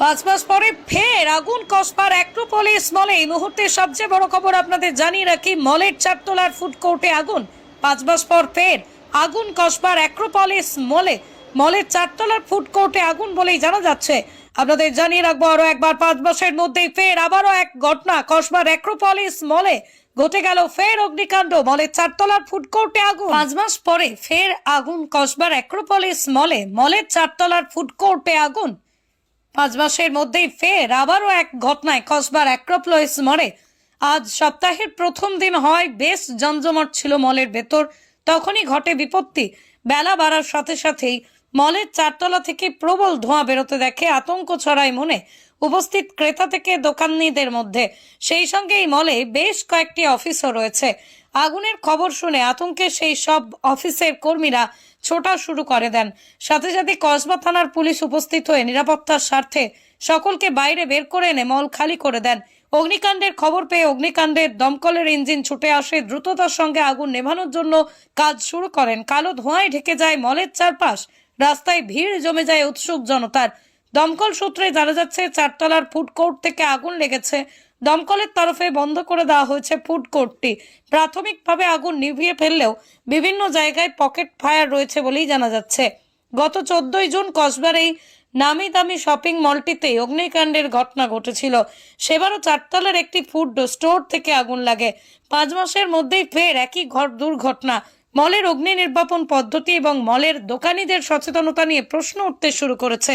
পাঁচ মাস পরে ফের আগুন কসবার অ্যাক্রোপলিস মলে। এই মুহূর্তে সবচেয়ে বড় খবর আপনাদের জানিয়ে রাখি, মলের চারতলার ফুড কোর্টে আগুন। পাঁচ মাস পর ফের আগুন কসবার অ্যাক্রোপলিস মলে। মলের চারতলার ফুড কোর্টে আগুন বলেই জানা যাচ্ছে। আপনাদের জানিয়ে রাখব আরও একবার, পাঁচ মাসের মধ্যেই ফের আবারও এক ঘটনা কসবার অ্যাক্রোপলিস মলে। ঘটে গেল ফের অগ্নিকাণ্ড, মলের চারতলার ফুড কোর্টে আগুন। পাঁচ মাস পরে ফের আগুন কসবার অ্যাক্রোপলিস মলে। মলের চারতলার ফুড কোর্টে আগুন। পাঁচ মাসের মধ্যেই ফের আবারও এক ঘটনায় কসবার অ্যাক্রোপ্লয়েস মরে। আজ সপ্তাহের প্রথম দিন হয়, বেশ জমজমট ছিল মলের ভেতর। তখনই ঘটে বিপত্তি। বেলা বাড়ার সাথে সাথেই মলের চারতলা থেকে প্রবল ধোঁয়া বেরোতে দেখে আতঙ্ক ছড়ায় মনে। উপস্থিত ক্রেতা থেকে দোকানিদের মধ্যে। সেই সঙ্গে এই মলে বেশ কয়েকটি অফিসও রয়েছে। আগুনের খবর শুনে আতঙ্কে সেই সব অফিসের কর্মীরা ছোটা শুরু করে দেন। সাথে সাথে কসবা থানার পুলিশ উপস্থিত হয়ে নিরাপত্তার স্বার্থে সকলকে বাইরে বের করে এনে মল খালি করে দেন। অগ্নিকাণ্ডের খবর পেয়ে অগ্নিকাণ্ডের দমকলের ইঞ্জিন ছুটে আসে। দ্রুততার সঙ্গে আগুন নেভানোর জন্য কাজ শুরু করেন। কালো ধোঁয়ায় ঢেকে যায় মলের চারপাশ। রাস্তায় ভিড় জমে যায় উৎসুক জনতার। দমকল সূত্রে জানা যাচ্ছে, চারতলার ফুড কোর্ট থেকে আগুন লেগেছে। দমকলের তরফে বন্ধ করে দেওয়া হয়েছে ফুড কোর্টটি। প্রাথমিকভাবে আগুন নিভিয়ে ফেললেও বিভিন্ন জায়গায় পকেট ফায়ার রয়েছে বলেই জানা যাচ্ছে। গত চোদ্দই জুন কসবার এই নামি দামি শপিং মলটিতে অগ্নিকাণ্ডের ঘটনা ঘটেছিল। সেবারও চারতলার একটি ফুড স্টোর থেকে আগুন লাগে। পাঁচ মাসের মধ্যেই ফের একই ঘর দুর্ঘটনা। মলের অগ্নি নির্বাপন পদ্ধতি এবং মলের দোকানীদের সচেতনতা নিয়ে প্রশ্ন উঠতে শুরু করেছে।